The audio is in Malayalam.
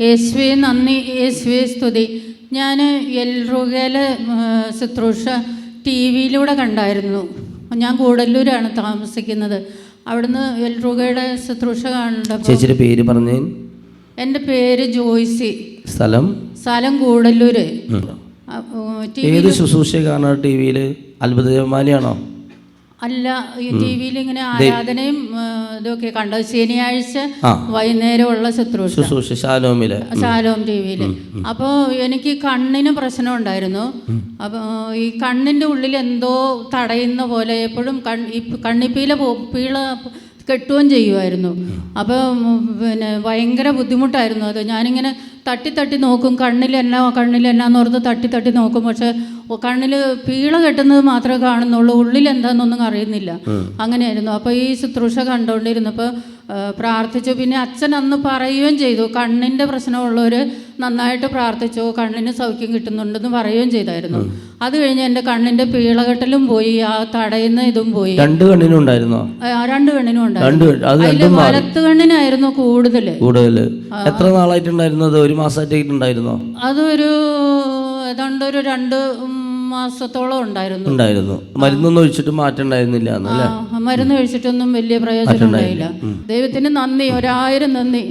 യേശുവെ നന്ദി. യേശുവെ സ്തുതി. ഞാൻ എൽറുകയിലെ ശുശ്രൂഷ ടി വിയിലൂടെ കണ്ടായിരുന്നു. ഞാൻ കൂടല്ലൂരാണ് താമസിക്കുന്നത്. അവിടുന്ന് എൽറുകയുടെ ശുശ്രൂഷ കാണുന്നുണ്ട് ചേച്ചിയുടെ പേര് പറഞ്ഞു. എന്റെ പേര് ജോയ്സി. സ്ഥലം? സ്ഥലം കൂടല്ലൂര് ഏത് ശുശ്രൂഷ കാണാ ടി വിയിൽ അത്ഭുതമാലിയാണോ അല്ല ഈ ടി വിയിൽ ഇങ്ങനെ ആരാധനയും ഇതൊക്കെ കണ്ടത് ശനിയാഴ്ച. വൈകുന്നേരമുള്ള ശുശ്രൂഷ ശുശ്രൂഷ ശാലോമിൽ. ശാലോം ടി വിയിൽ അപ്പോൾ എനിക്ക് കണ്ണിന് പ്രശ്നം ഉണ്ടായിരുന്നു. അപ്പോൾ ഈ കണ്ണിന്റെ ഉള്ളിൽ എന്തോ തടയുന്ന പോലെ എപ്പോഴും കൺ ഈ കണ്ണിപ്പീല പീള കെട്ടുകയും ചെയ്യുമായിരുന്നു. അപ്പോൾ പിന്നെ ഭയങ്കര ബുദ്ധിമുട്ടായിരുന്നു അത്. ഞാനിങ്ങനെ തട്ടി തട്ടി നോക്കും കണ്ണിലെന്നാ കണ്ണിലെന്നാന്ന് ഓർത്ത് തട്ടി തട്ടി നോക്കും. പക്ഷെ കണ്ണിൽ പീള കെട്ടുന്നത് മാത്രമേ കാണുന്നുള്ളൂ ഉള്ളിൽ എന്താണെന്നൊന്നും അറിയുന്നില്ല അങ്ങനെയായിരുന്നു. അപ്പോൾ ഈ ശുശ്രൂഷ കണ്ടുകൊണ്ടിരുന്നപ്പോൾ പ്രാർത്ഥിച്ചു. പിന്നെ അച്ഛൻ അന്ന് പറയുകയും ചെയ്തു. കണ്ണിന്റെ പ്രശ്നമുള്ളവർ നന്നായിട്ട് പ്രാർത്ഥിച്ചു. കണ്ണിന് സൗഖ്യം കിട്ടുന്നുണ്ടെന്ന് പറയുകയും ചെയ്തായിരുന്നു. അത് കഴിഞ്ഞ് എന്റെ കണ്ണിന്റെ പീളകെട്ടലും പോയി. ആ തടയുന്ന ഇതും പോയി. രണ്ട് കണ്ണിനും ഉണ്ടായിരുന്നു? രണ്ട് കണ്ണിനും ഉണ്ടായിരുന്നു. വലത്ത് കണ്ണിനായിരുന്നു കൂടുതൽ കൂടുതൽ എത്ര നാളായിട്ടുണ്ടായിരുന്നത്? ഒരു മാസമായിട്ടുണ്ടായിരുന്നോ അതൊരു ഏതാണ്ട് ഒരു രണ്ട് മാസത്തോളം ഉണ്ടായിരുന്നു. ഉണ്ടായിരുന്നു. മരുന്നൊന്നും ഒഴിച്ചിട്ട് മാറ്റം ഉണ്ടായിരുന്നില്ല മരുന്ന് കഴിച്ചിട്ടൊന്നും വലിയ പ്രയോജനം ഉണ്ടായില്ല. ദൈവത്തിന് നന്ദി ഒരായിരം നന്ദി.